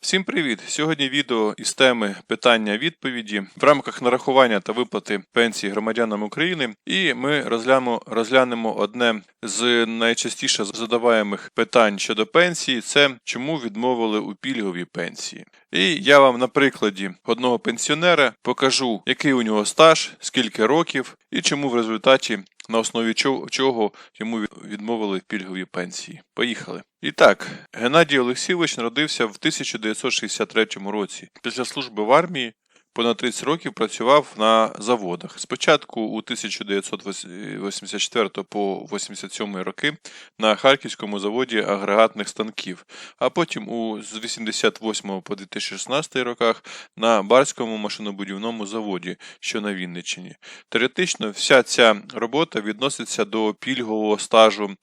Всім привіт! Сьогодні відео із теми питання-відповіді в рамках нарахування та виплати пенсії громадянам України. І ми розглянемо, розглянемо одне з найчастіше задаваємих питань щодо пенсії: це чому відмовили у пільговій пенсії. І я вам на прикладі одного пенсіонера покажу, який у нього стаж, скільки років і чому в результаті на основі чого, йому відмовили пільгові пенсії. Поїхали. І так, Геннадій Олексійович народився в 1963 році. Після служби в армії понад 30 років працював на заводах. Спочатку у 1984 по 87 роки на Харківському заводі агрегатних станків, а потім у з 88 по 2016 роках на Барському машинобудівному заводі, що на Вінниччині. Теоретично вся ця робота відноситься до пільгового стажу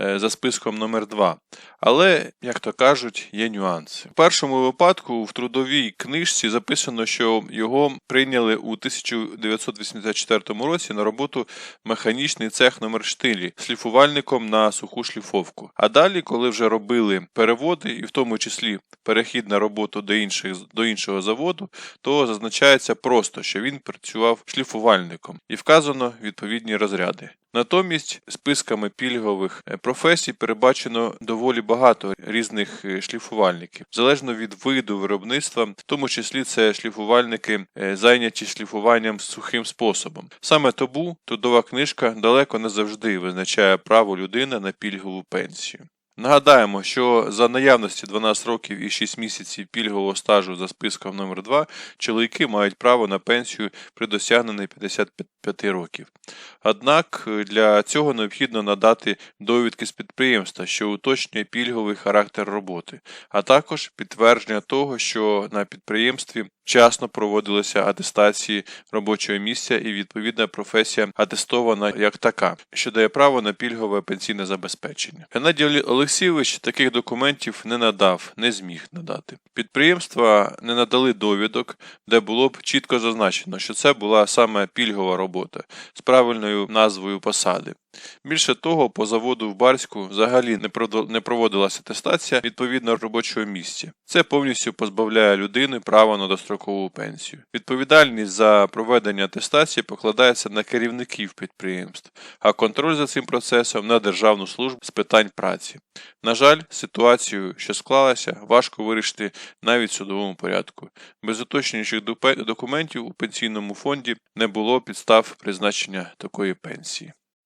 е, за списком номер 2 але, як то кажуть, є нюанси. В першому випадку в трудовій книжці записано, що його прийняли у 1984 році на роботу механічний цех номер 4 шліфувальником на суху шліфовку. А далі, коли вже робили переводи, і в тому числі перехід на роботу до, інших, до іншого заводу, то зазначається просто, що він працював шліфувальником і вказано відповідні розряди. Натомість списками пільгових е, професій перебачено доволі багато різних е, шліфувальників, залежно від виду виробництва, в тому числі це шліфувальники, е, зайняті шліфуванням сухим способом. Саме тому трудова книжка далеко не завжди визначає право людини на пільгову пенсію. Нагадаємо, що за наявності 12 років і 6 місяців пільгового стажу за списком номер 2 чоловіки мають право на пенсію при досягненні 55 років. Однак е, для цього необхідно надати довідки з підприємства, що уточнює пільговий характер роботи, а також підтвердження того, що на підприємстві вчасно проводилися атестації робочого місця і відповідна професія атестована як така, що дає право на пільгове пенсійне забезпечення. Геннадій Олексійович таких документів не надав, не зміг надати. Підприємства не надали довідок, де було б чітко зазначено, що це була саме пільгова робота з правильною назвою посади. Більше того, по заводу в Барську взагалі не проводилася атестація відповідно робочого місця. Це повністю позбавляє людини права на дострокову пенсію. Відповідальність за проведення атестації покладається на керівників підприємств, а контроль за цим процесом на Державну службу з питань праці. На жаль, ситуацію, що склалася, важко вирішити навіть в судовому порядку. Без уточнюючих документів у пенсійному фонді не було підстав призначення такої пенсії.